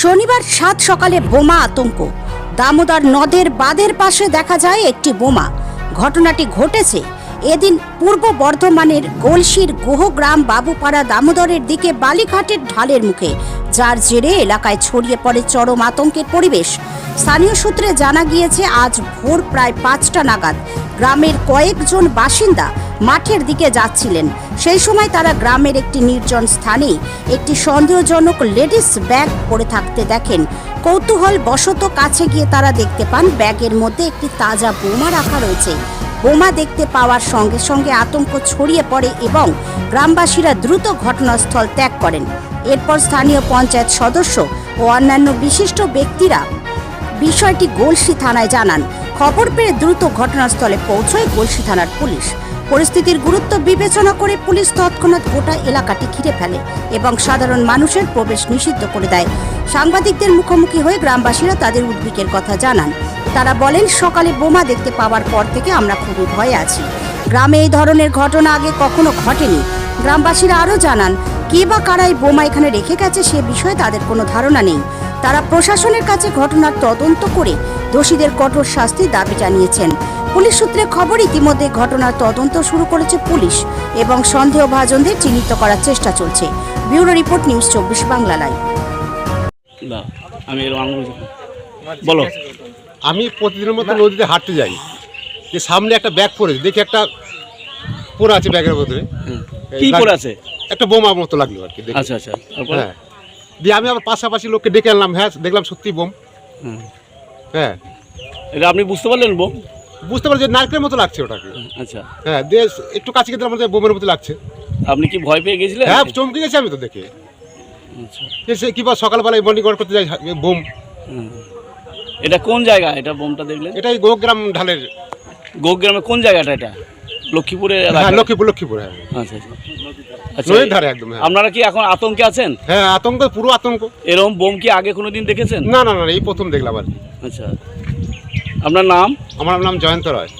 শনিবার সাত সকালে বোমা আতঙ্ক। দামোদর নদের বাঁধের পাশে দেখা যায় একটি বোমা। ঘটনাটি ঘটেছে এদিন পূর্ব বর্ধমানের গোলসির গোহগ্রাম বাবুপাড়া দামোদরের দিকে বালিঘাটের ঢালের মুখে, যার জেরে এলাকায় ছড়িয়ে পড়ে চরম আতঙ্কের পরিবেশ। স্থানীয় সূত্রে জানা গিয়েছে, আজ ভোর প্রায় পাঁচটা নাগাদ গ্রামের কয়েকজন বাসিন্দা মাঠের দিকে যাচ্ছিলেন। সেই সময় তারা গ্রামের একটি নির্জন স্থানে একটি সন্দেহজনক লেডিস ব্যাগ পড়ে থাকতে দেখেন। কৌতূহল বশত কাছে গিয়ে তারা দেখতে পান, ব্যাগের মধ্যে একটি তাজা বোমা রাখা রয়েছে। বোমা দেখতে পাওয়ার সঙ্গে সঙ্গে আতঙ্ক ছড়িয়ে পড়ে এবং গ্রামবাসীরা দ্রুত ঘটনাস্থল ত্যাগ করেন। এরপর স্থানীয় পঞ্চায়েত সদস্য ও অন্যান্য বিশিষ্ট ব্যক্তিরা বিষয়টি গোলসি থানায় জানান। খবর পেয়ে দ্রুত ঘটনাস্থলে পৌঁছয় গোলসি থানার পুলিশ। পরিস্থিতির গুরুত্ব বিবেচনা করে পুলিশ তৎক্ষণাৎ গোটা এলাকাটি ঘিরে ফেলে এবং সাধারণ মানুষের প্রবেশ নিষিদ্ধ করে দেয়। সাংবাদিকদের মুখোমুখি হয়ে গ্রামবাসীরা তাদের উদ্বেগের কথা জানান। তারা বলেন, সকালে বোমা দেখতে পাওয়ার পর থেকে আমরা খুবই ভয়ে আছি। গ্রামে এই ধরনের ঘটনা আগে কখনো ঘটেনি। গ্রামবাসীরা আরও জানান কে বা কারা এই বোমা এখানে রেখে গেছে সে বিষয়ে তাদের কোনো ধারণা নেই। তারা প্রশাসনের কাছে ঘটনার তদন্ত করে দোষীদের কঠোর শাস্তির দাবি জানিয়েছেন। পুলিশ সূত্রে খবর ইতিমধ্যে ঘটনার তদন্ত শুরু করেছে পুলিশ এবং সন্দেহভাজনদের চিহ্নিত করার চেষ্টা চলছে। ব্যুরো রিপোর্ট নিউজ চব্বিশ বাংলা লাইভ আমি বলো। আমি প্রতিদিনের মতো নদীতে হাঁটতে যাই। যে সামনে একটা ব্যাগ পড়েছে দেখি একটা পড়ে আছে ব্যাগের মধ্যে। কি আছে? একটা বোমা মতো লাগল আর কি। আচ্ছা আচ্ছা হ্যাঁ। দিয়ে আমি আবার পাশাপাশি লোককে ডেকে আনলাম হ্যাঁ দেখলাম সত্যি বোম। হুম। হ্যাঁ। এটা আপনি বুঝতে পারলেন বোম? বুঝতে পারছি যে নারকেলের মতো লাগছে ওটাকে। আচ্ছা। হ্যাঁ দিয়ে একটু কাছে গেলে আমাদের বোমের মতো লাগছে। আপনি কি ভয় পেয়ে গেছিলেন? হ্যাঁ চমকে গেছি আমি তো দেখে। আচ্ছা। কিবা সকালবেলায় মর্নিং ওয়াক করতে যাই বোম। এটা কোন জায়গা এটা বোমটা দেখলেন? এটাই গোগ্রাম ঢালের। গোগ্রামে কোন জায়গাটা এটা? লক্ষ্মীপুরে হ্যাঁ লক্ষ্মীপুর লক্ষ্মীপুর হ্যাঁ। আচ্ছা আচ্ছা। নদীর ধারে একদম হ্যাঁ। আপনারা কি এখন আতঙ্কে আছেন? হ্যাঁ আতঙ্ক পুরো আতঙ্ক। এরকম বোম কি আগে কোনোদিন দেখেছেন? না না না এই প্রথম দেখলাম আর কি। আচ্ছা। আপনার নাম? আমার নাম জয়ন্ত রয়।